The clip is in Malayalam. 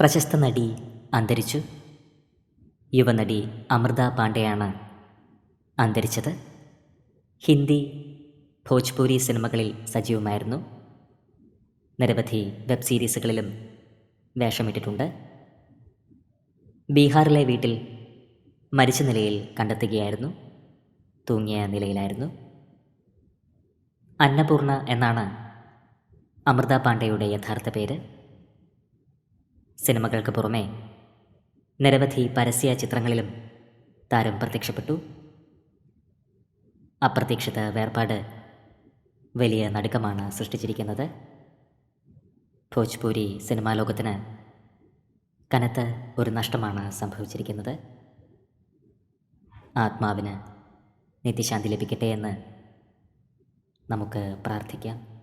പ്രശസ്ത നടി അന്തരിച്ചു. യുവനടി അമൃത പാണ്ഡെയാണ് അന്തരിച്ചത്. ഹിന്ദി ഭോജ്പൂരി സിനിമകളിൽ സജീവമായിരുന്നു. നിരവധി വെബ് സീരീസുകളിലും വേഷമിട്ടിട്ടുണ്ട്. ബീഹാറിലെ വീട്ടിൽ മരിച്ച നിലയിൽ കണ്ടെത്തുകയായിരുന്നു. തൂങ്ങിയ നിലയിലായിരുന്നു. അന്നപൂർണ എന്നാണ് അമൃത പാണ്ഡെയുടെ യഥാർത്ഥ പേര്. സിനിമകൾക്ക് പുറമെ നിരവധി പരസ്യ ചിത്രങ്ങളിലും താരം പ്രത്യക്ഷപ്പെട്ടു. അപ്രതീക്ഷിത വേർപാട് വലിയ നടുക്കമാണ് സൃഷ്ടിച്ചിരിക്കുന്നത്. ഭോജ്പൂരി സിനിമാ ലോകത്തിന് കനത്ത ഒരു നഷ്ടമാണ് സംഭവിച്ചിരിക്കുന്നത്. ആത്മാവിന് നിത്യശാന്തി ലഭിക്കട്ടെ എന്ന് നമുക്ക് പ്രാർത്ഥിക്കാം.